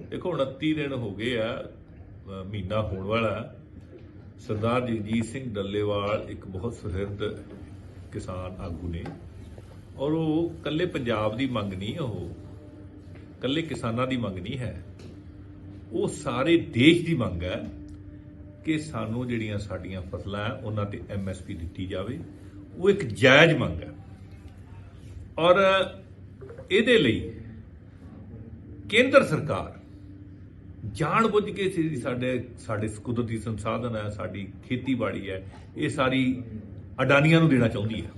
ਦੇਖੋ 29 ਦਿਨ ਹੋ ਗਏ ਆ ਮਹੀਨਾ ਹੋਣ ਵਾਲਾ ਸਰਦਾਰ ਜਗਜੀਤ ਸਿੰਘ ਡੱਲੇਵਾਲ ਇੱਕ ਬਹੁਤ ਸੁਹਿਰਦ ਕਿਸਾਨ ਆਗੂ ਨੇ। ਔਰ ਉਹ ਕੱਲੇ ਪੰਜਾਬ ਦੀ ਮੰਗ ਨਹੀਂ, ਉਹ ਕੱਲੇ ਕਿਸਾਨਾਂ ਦੀ ਮੰਗ ਨਹੀਂ ਹੈ। ਉਹ ਸਾਰੇ ਦੇਸ਼ ਦੀ ਮੰਗ ਹੈ ਕਿ ਸਾਨੂੰ ਜਿਹੜੀਆਂ ਸਾਡੀਆਂ ਫਸਲਾਂ ਹੈ, ਉਹਨਾਂ ਤੇ ਐਮਐਸਪੀ ਦਿੱਤੀ ਜਾਵੇ। ਉਹ ਇੱਕ ਜਾਇਜ਼ ਮੰਗ ਹੈ। ਔਰ ਇਹਦੇ ਲਈ ਕੇਂਦਰ ਸਰਕਾਰ ਜਾਣ ਬੁੱਝ ਕੇ ਸਾਡੇ ਸਾਡੇ ਕੁਦਰਤੀ ਸੰਸਾਧਨ ਹੈ, ਸਾਡੀ ਖੇਤੀਬਾੜੀ ਹੈ, ਇਹ ਸਾਰੀ ਅਡਾਨੀਆਂ ਨੂੰ ਦੇਣਾ ਚਾਹੁੰਦੀ ਹੈ।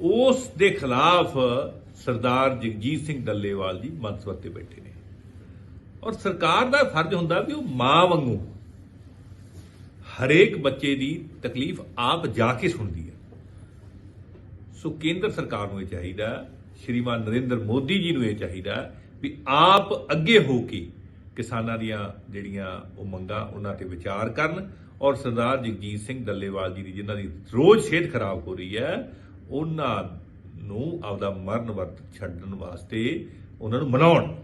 ਉਸ ਦੇ ਖਿਲਾਫ ਸਰਦਾਰ ਜਗਜੀਤ ਸਿੰਘ ਡੱਲੇਵਾਲ ਜੀ ਮੰਤਵਤ ਤੇ ਬੈਠੇ ਨੇ। ਔਰ ਸਰਕਾਰ ਦਾ ਫਰਜ਼ ਹੁੰਦਾ ਵੀ ਉਹ ਮਾਂ ਵਾਂਗੂ ਹਰੇਕ ਬੱਚੇ ਦੀ ਤਕਲੀਫ ਆਪ ਜਾ ਕੇ ਸੁਣਦੀ ਹੈ। ਸੋ ਕੇਂਦਰ ਸਰਕਾਰ ਨੂੰ ਇਹ ਚਾਹੀਦਾ, ਸ਼੍ਰੀਮਾਨ ਨਰਿੰਦਰ ਮੋਦੀ ਜੀ ਨੂੰ ਇਹ ਚਾਹੀਦਾ ਵੀ ਆਪ ਅੱਗੇ ਹੋ ਕੇ ਕਿਸਾਨਾਂ ਦੀਆਂ ਜਿਹੜੀਆਂ ਉਹ ਮੰਗਾਂ, ਉਹਨਾਂ ਤੇ ਵਿਚਾਰ ਕਰਨ ਔਰ ਸਰਦਾਰ ਜਗਜੀਤ ਸਿੰਘ ਡੱਲੇਵਾਲ ਜੀ ਦੀ ਜਿਨ੍ਹਾਂ ਦੀ ਰੋਜ਼ ਸਿਹਤ ਖਰਾਬ ਹੋ ਰਹੀ ਹੈ, ਉਹਨਾਂ ਨੂੰ ਆਪਦਾ ਮਰਨ ਵਰਤ ਛੱਡਣ ਵਾਸਤੇ ਉਹਨਾਂ ਨੂੰ ਮਨਾਉਣ।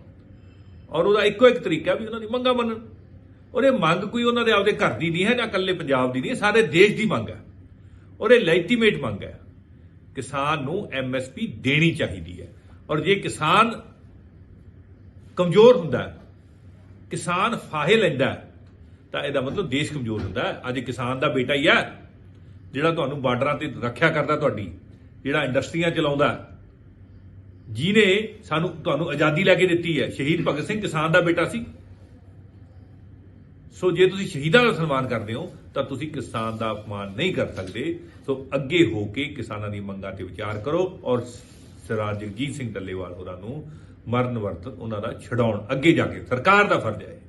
ਔਰ ਉਹਦਾ ਇੱਕੋ ਇੱਕ ਤਰੀਕਾ ਵੀ ਉਹਨਾਂ ਦੀ ਮੰਗਾਂ ਮੰਨਣ। ਔਰ ਇਹ ਮੰਗ ਕੋਈ ਉਹਨਾਂ ਦੇ ਆਪਦੇ ਘਰ ਦੀ ਨਹੀਂ ਹੈ ਜਾਂ ਇਕੱਲੇ ਪੰਜਾਬ ਦੀ ਨਹੀਂ ਸਾਰੇ ਦੇਸ਼ ਦੀ ਮੰਗ ਹੈ। ਔਰ ਇਹ ਲੈਜੀਟੀਮੇਟ ਮੰਗ ਹੈ। ਕਿਸਾਨ ਨੂੰ ਐਮਐਸਪੀ ਦੇਣੀ ਚਾਹੀਦੀ ਹੈ। ਔਰ ਜੇ ਕਿਸਾਨ ਕਮਜ਼ੋਰ ਹੁੰਦਾ ਕਿਸਾਨ ਫਾਹੇ ਲੈਂਦਾ ਤਾਂ ਇਹਦਾ ਮਤਲਬ ਦੇਸ਼ ਕਮਜ਼ੋਰ ਹੁੰਦਾ ਹੈ। ਅੱਜ ਕਿਸਾਨ ਦਾ ਬੇਟਾ ਹੀ ਹੈ ਜਿਹੜਾ ਤੁਹਾਨੂੰ ਬਾਰਡਰਾਂ ਤੇ ਰੱਖਿਆ ਕਰਦਾ ਤੁਹਾਡੀ ਜਿਹੜਾ ਇੰਡਸਟਰੀਆਂ ਚਲਾਉਂਦਾ। ਹੈ, ਜਿਹਨੇ ਸਾਨੂੰ ਤੁਹਾਨੂੰ ਆਜ਼ਾਦੀ ਲੈ ਕੇ ਦਿੱਤੀ ਹੈ। ਸ਼ਹੀਦ ਭਗਤ ਸਿੰਘ ਕਿਸਾਨ ਦਾ ਬੇਟਾ ਸੀ। ਸੋ ਜੇ ਤੁਸੀਂ ਸ਼ਹੀਦਾਂ ਦਾ ਸਨਮਾਨ ਕਰਦੇ ਹੋ ਤਾਂ ਤੁਸੀਂ ਕਿਸਾਨ ਦਾ ਅਪਮਾਨ ਨਹੀਂ ਕਰ ਸਕਦੇ। ਸੋ ਅੱਗੇ ਹੋ ਕੇ ਕਿਸਾਨਾਂ ਦੀ ਮੰਗਾਂ ਤੇ ਵਿਚਾਰ ਕਰੋ ਔਰ ਸਰਦਾਰ ਜਗਜੀਤ ਸਿੰਘ ਡੱਲੇਵਾਲ ਹੋਰਾਂ ਨੂੰ ਮਰਨ ਵਰਤ ਉਹਨਾਂ ਦਾ ਛਡਾਉਣ ਅੱਗੇ ਜਾ ਕੇ। ਸਰਕਾਰ ਦਾ ਫਰਜ਼ ਹੈ